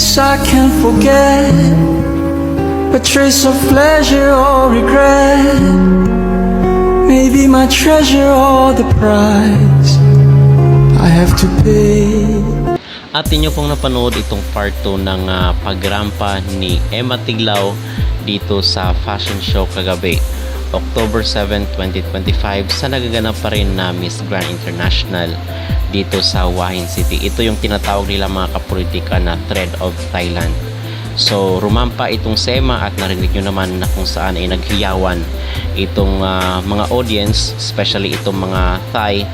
face I can't forget. A trace of pleasure or regret. Maybe my treasure or the price I have to pay. At inyo pong napanood itong part 2 ng ah, pagrampa ni Emma Tiglao dito sa fashion show kagabi. October 7, 2025 sa nagaganap pa rin na Miss Grand International dito sa Wahin City. Ito yung tinatawag nila mga kapolitika na Thread of Thailand. So, rumampa itong SEMA at narinig nyo naman na kung saan ay naghiyawan itong ah, mga audience, especially itong mga Thai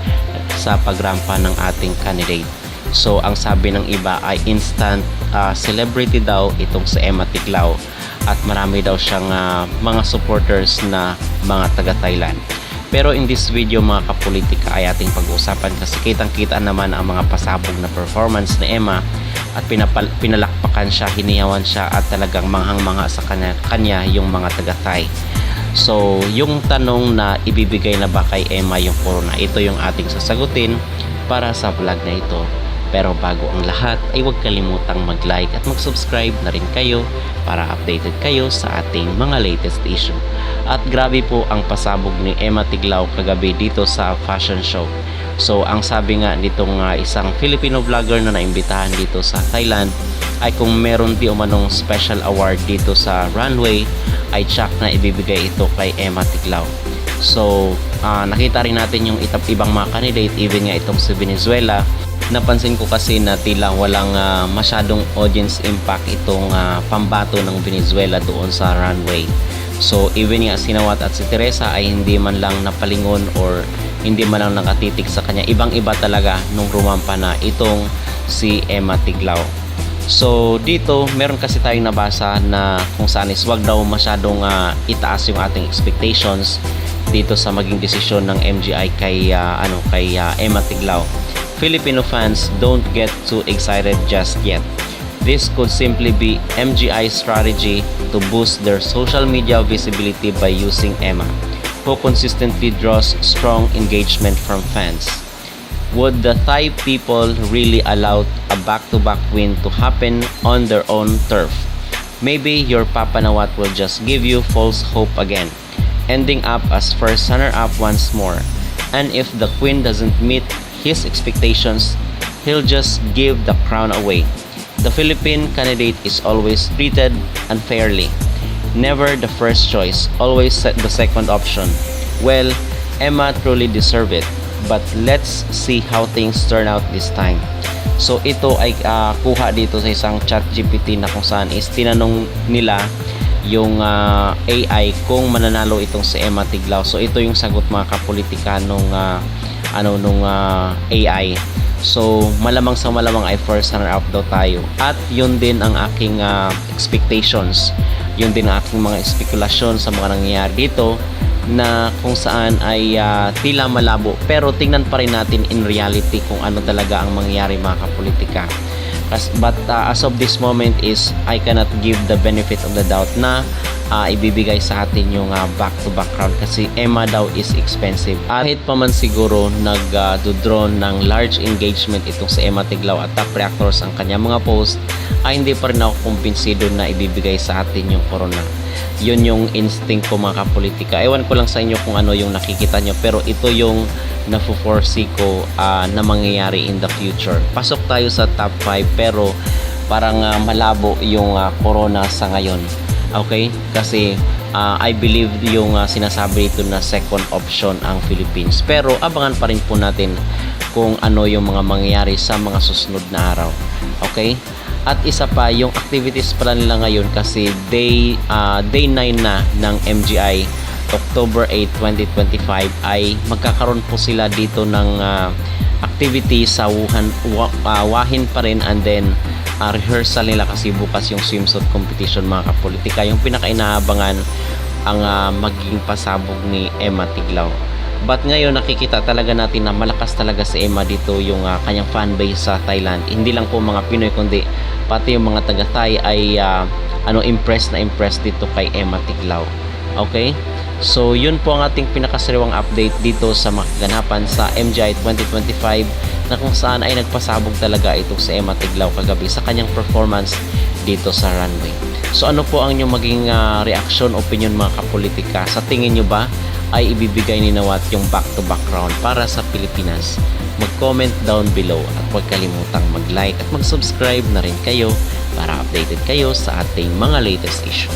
sa pagrampa ng ating candidate. So, ang sabi ng iba ay instant ah, celebrity daw itong si Emma Tiglao at marami daw siyang ah, mga supporters na mga taga-Thailand. Pero in this video mga kapolitika ay ating pag-uusapan kasi kitang-kita naman ang mga pasabog na performance ni Emma at pinapal- pinalakpakan siya, hinihawan siya at talagang manghang-mangha sa kanya, kanya yung mga taga-Thai. So, yung tanong na ibibigay na ba kay Emma yung corona, ito yung ating sasagutin para sa vlog na ito. Pero bago ang lahat ay huwag kalimutang mag-like at mag-subscribe na rin kayo para updated kayo sa ating mga latest issue. At grabe po ang pasabog ni Emma Tiglao kagabi dito sa fashion show. So ang sabi nga nitong ah, isang Filipino vlogger na naimbitahan dito sa Thailand ay kung meron di umanong special award dito sa runway ay tsak na ibibigay ito kay Emma Tiglao. So ah, nakita rin natin yung itap ibang mga candidate even nga itong si Venezuela napansin ko kasi na tila walang ah, masyadong audience impact itong ah, pambato ng Venezuela doon sa runway. So even nga si Nawat at si Teresa ay hindi man lang napalingon or hindi man lang nakatitig sa kanya. Ibang-iba talaga nung rumampa na itong si Emma Tiglao. So dito meron kasi tayong nabasa na kung saan is wag daw masyadong ah, itaas yung ating expectations dito sa maging desisyon ng MGI kay ah, ano kay ah, Emma Tiglao. Filipino fans don't get too excited just yet. This could simply be MGI's strategy to boost their social media visibility by using Emma, who consistently draws strong engagement from fans. Would the Thai people really allow a back-to-back win to happen on their own turf? Maybe your Papa Nawat will just give you false hope again, ending up as first runner-up once more. And if the Queen doesn't meet his expectations, he'll just give the crown away. The Philippine candidate is always treated unfairly. Never the first choice, always the second option. Well, Emma truly deserved it. But let's see how things turn out this time. So ito ay ah, kuha dito sa isang chat GPT na kung saan is tinanong nila yung ah, AI kung mananalo itong si Emma Tiglao. So ito yung sagot mga kapolitika nung ah, ano nung ah, AI. So malamang sa malamang ay first runner up daw tayo. At yun din ang aking ah, expectations. Yun din ang aking mga spekulasyon sa mga nangyayari dito na kung saan ay ah, tila malabo pero tingnan pa rin natin in reality kung ano talaga ang mangyayari mga kapolitika. Kas, but ah, as of this moment is I cannot give the benefit of the doubt na ah, ibibigay sa atin yung ah, back-to-back crown kasi Emma daw is expensive. Kahit pa man siguro nag-draw ng large engagement itong si Emma Tiglao at top reactors ang kanyang mga post ay hindi pa rin ako kumbinsido na ibibigay sa atin yung corona yun yung instinct ko mga kapolitika. Ewan ko lang sa inyo kung ano yung nakikita nyo pero ito yung nafo-foresee ko ah, na mangyayari in the future. Pasok tayo sa top 5 pero parang ah, malabo yung ah, corona sa ngayon. Okay? Kasi ah, I believe yung ah, sinasabi dito na second option ang Philippines. Pero abangan pa rin po natin kung ano yung mga mangyayari sa mga susunod na araw. Okay? At isa pa, yung activities pala nila ngayon kasi day, ah, day 9 na ng MGI, October 8, 2025 ay magkakaroon po sila dito ng ah, activity sa Wuhan, wa, ah, Wahin pa rin and then ah, rehearsal nila kasi bukas yung swimsuit competition mga kapolitika. Yung pinaka-inaabangan ang ah, magiging pasabog ni Emma Tiglao. But ngayon nakikita talaga natin na malakas talaga si Emma dito yung ah, kanyang fan base sa Thailand. Hindi lang po mga Pinoy kundi pati yung mga taga-Thai ay ah, ano impressed na impressed dito kay Emma Tiglao. Okay? So yun po ang ating pinakasariwang update dito sa mga kaganapan sa MGI 2025 na kung saan ay nagpasabog talaga itong si Emma Tiglao kagabi sa kanyang performance dito sa runway. So ano po ang inyong maging ah, reaction, opinion mga kapolitika? Sa tingin nyo ba ay ibibigay ni Nawat yung back-to-back round para sa Pilipinas? Mag-comment down below at huwag kalimutang mag-like at mag-subscribe na rin kayo para updated kayo sa ating mga latest issue.